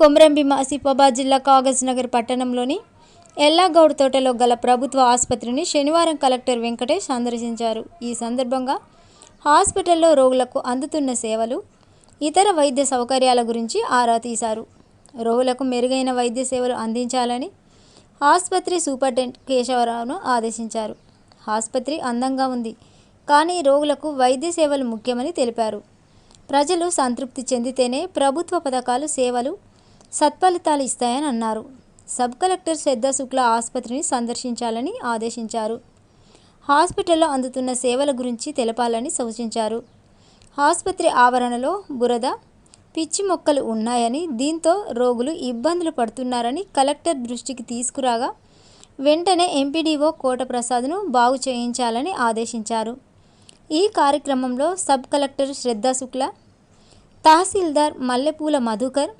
కొమరంభీం ఆసిఫాబాద్ జిల్లా కాగజ్ నగర్ పట్టణంలోని ఎల్లాగౌడ్ తోటలో గల ప్రభుత్వ ఆసుపత్రిని శనివారం కలెక్టర్ వెంకటేష్ సందర్శించారు. ఈ సందర్భంగా హాస్పిటల్లో రోగులకు అందుతున్న సేవలు ఇతర వైద్య సౌకర్యాల గురించి ఆరా తీశారు. రోగులకు మెరుగైన వైద్య సేవలు అందించాలని ఆసుపత్రి సూపరింటెండెంట్ కేశవరావును ఆదేశించారు. ఆసుపత్రి అందంగా ఉంది కానీ రోగులకు వైద్య సేవలు ముఖ్యమని తెలిపారు. ప్రజలు సంతృప్తి చెందితేనే ప్రభుత్వ పథకాలు సేవలు సత్ఫలితాలు ఇస్తాయని అన్నారు. సబ్ కలెక్టర్ శ్రద్ధ శుక్ల ఆసుపత్రిని సందర్శించాలని ఆదేశించారు. హాస్పిటల్లో అందుతున్న సేవల గురించి తెలపాలని సూచించారు. ఆసుపత్రి ఆవరణలో బురద పిచ్చి మొక్కలు ఉన్నాయని దీంతో రోగులు ఇబ్బందులు పడుతున్నారని కలెక్టర్ దృష్టికి తీసుకురాగా వెంటనే ఎంపీడీఓ కోటప్రసాద్ను బాగు చేయించాలని ఆదేశించారు. ఈ కార్యక్రమంలో సబ్ కలెక్టర్ శ్రద్ధ శుక్ల తహసీల్దార్ Mallepula Madhukar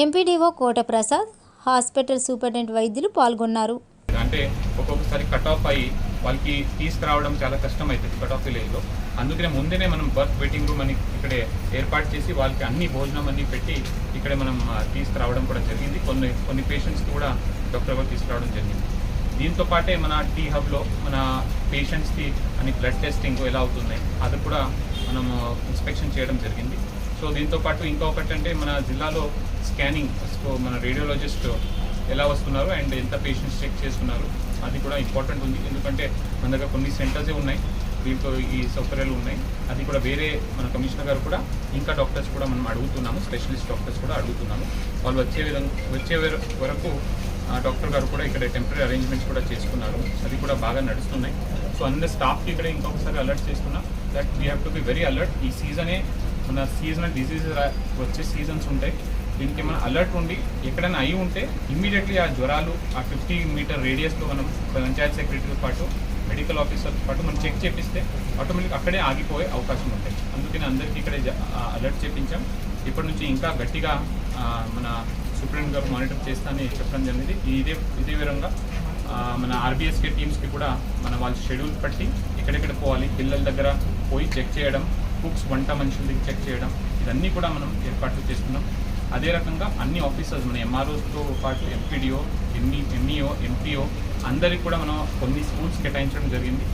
MPDO Kotaprasad hospital superintendent వైద్యులు పాల్గొన్నారు. అంటే ఒక్కొక్కసారి కట్ ఆఫ్ అయ్యి వాళ్ళకి తీసుకురావడం చాలా కష్టం అవుతుంది కట్ ఆఫ్ విలేజ్లో అందుకనే ముందే మనం బర్త్ వెయిటింగ్ రూమ్ అని ఇక్కడే ఏర్పాటు చేసి వాళ్ళకి అన్ని భోజనం అన్ని పెట్టి ఇక్కడే మనం తీసుకురావడం కూడా జరిగింది. కొన్ని కొన్ని పేషెంట్స్కి కూడా డాక్టర్ గారు తీసుకురావడం జరిగింది. దీంతో పాటే మన టీ హబ్లో మన పేషెంట్స్కి అని బ్లడ్ టెస్టింగ్ ఎలా అవుతుంది అది కూడా మనం ఇన్స్పెక్షన్ చేయడం జరిగింది. సో దీంతో పాటు ఇంకొకటి అంటే మన జిల్లాలో స్కానింగ్ సో మన రేడియోలజిస్ట్ ఎలా వస్తున్నారు అండ్ ఎంత పేషెంట్స్ చెక్ చేస్తున్నారు అది కూడా ఇంపార్టెంట్ ఉంది. ఎందుకంటే మన దగ్గర కొన్ని సెంటర్సే ఉన్నాయి దీంట్లో ఈ సౌకర్యాలు ఉన్నాయి. అది కూడా వేరే మన కమిషనర్ గారు కూడా ఇంకా డాక్టర్స్ కూడా మనం అడుగుతున్నాము స్పెషలిస్ట్ డాక్టర్స్ కూడా అడుగుతున్నాము. వాళ్ళు వచ్చే విధంగా వచ్చే వరకు ఆ, డాక్టర్ గారు కూడా ఇక్కడ టెంపరీ అరేంజ్మెంట్స్ కూడా చేసుకున్నారు. అది కూడా బాగా నడుస్తున్నాయి. సో అందరి స్టాఫ్కి ఇక్కడ ఇంకొకసారి అలర్ట్ చేస్తున్నా that we have to be very alert ఈ సీజనే మన సీజనల్ డిసీజెస్ వచ్చే సీజన్స్ ఉంటాయి దీనికి మనం అలర్ట్ ఉండి ఎక్కడైనా అయి ఉంటే ఇమీడియట్లీ ఆ జ్వరాలు ఆ ఫిఫ్టీ మీటర్ రేడియస్లో మనం పంచాయత్ సెక్రటరీతో పాటు మెడికల్ ఆఫీసర్తో పాటు మనం చెక్ చేపిస్తే ఆటోమేటిక్ అక్కడే ఆగిపోయే అవకాశం ఉంటాయి. అందుకని అందరికీ ఇక్కడే అలర్ట్ చేపించాం. ఇప్పటి నుంచి ఇంకా గట్టిగా మన సుప్రీం గారు మానిటర్ చేస్తానని చెప్పడం జరిగింది. ఇదే ఇదే విధంగా మన ఆర్బీఎస్కే టీమ్స్కి కూడా మన వాళ్ళ షెడ్యూల్ పట్టి ఎక్కడెక్కడ పోవాలి పిల్లల దగ్గర పోయి చెక్ చేయడం కుక్స్ వంట మనుషులకి చెక్ చేయడం ఇవన్నీ కూడా మనం ఏర్పాట్లు చేస్తున్నాం అదే రకంగా అన్ని ఆఫీసర్స్ మన ఎంఆర్ఓతో పాటు ఎంపీడీఓ ఎంఈ ఎంఈఓ ఎంపీఓ అందరికి కూడా మనం కొన్ని స్కూల్స్ కేటాయించడం జరిగింది.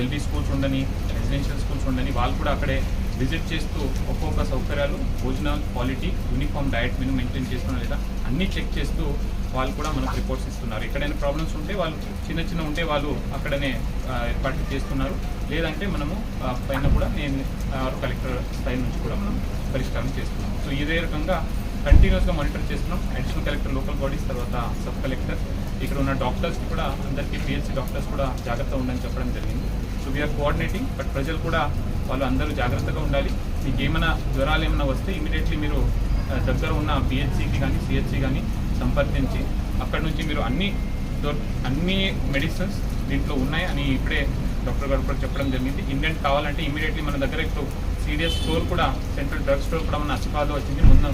ఎల్బీ స్కూల్స్ ఉండని రెసిడెన్షియల్ స్కూల్స్ ఉండని వాళ్ళు కూడా అక్కడే విజిట్ చేస్తూ ఒక్కొక్క సౌకర్యాలు భోజనాలు quality uniform diet menu maintain చేస్తున్నా లేదా అన్నీ చెక్ చేస్తూ వాళ్ళు కూడా మనకు రిపోర్ట్స్ ఇస్తున్నారు. ఎక్కడైనా ప్రాబ్లమ్స్ ఉంటే వాళ్ళు చిన్న చిన్న ఉంటే వాళ్ళు అక్కడనే ఆ, ఏర్పాట్లు చేస్తున్నారు. లేదంటే మనము పైన కూడా నేను ఆరు కలెక్టర్ స్థాయి నుంచి కూడా మనం పరిష్కారం చేస్తున్నాం. సో ఇదే రకంగా కంటిన్యూస్గా మానిటర్ చేస్తున్నాం. అడిషనల్ కలెక్టర్ లోకల్ బాడీస్ తర్వాత సబ్ కలెక్టర్ ఇక్కడ ఉన్న డాక్టర్స్కి కూడా అందరికీ పిహెచ్సి డాక్టర్స్ కూడా జాగ్రత్త ఉండని చెప్పడం జరిగింది. సో వీఆర్ కోఆర్డినేటింగ్ బట్ ప్రజలు కూడా వాళ్ళు అందరూ జాగ్రత్తగా ఉండాలి. మీకు ఏమైనా జ్వరాలు ఏమైనా వస్తే ఇమీడియట్లీ మీరు దగ్గర ఉన్న పిహెచ్సికి కానీ సిహెచ్సి కానీ సంప్రదించి అక్కడ నుంచి మీరు అన్ని అన్ని మెడిసిన్స్ దీంట్లో ఉన్నాయి అని ఇప్పుడే డాక్టర్ గారు కూడా చెప్పడం జరిగింది. ఇండియన్ కావాలంటే ఇమీడియట్లీ మన దగ్గర ఇప్పుడు సీరియస్ స్టోర్ కూడా సెంట్రల్ డ్రగ్ స్టోర్ కూడా మన అసిఫాబాద్లో వచ్చింది. ముందు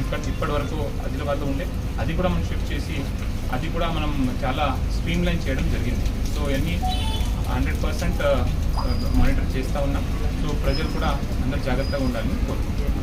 ఇక్కడ ఇప్పటి వరకు ఆదిలాబాద్లో ఉండే. అది కూడా మనం షిఫ్ట్ చేసి అది కూడా మనం చాలా స్ట్రీమ్ లైన్ చేయడం జరిగింది. సో ఇవన్నీ హండ్రెడ్ పర్సెంట్ మానిటర్ చేస్తూ ఉన్నాం. సో ప్రజలు కూడా అందరు జాగ్రత్తగా ఉండాలని కోరుకుంటున్నాం.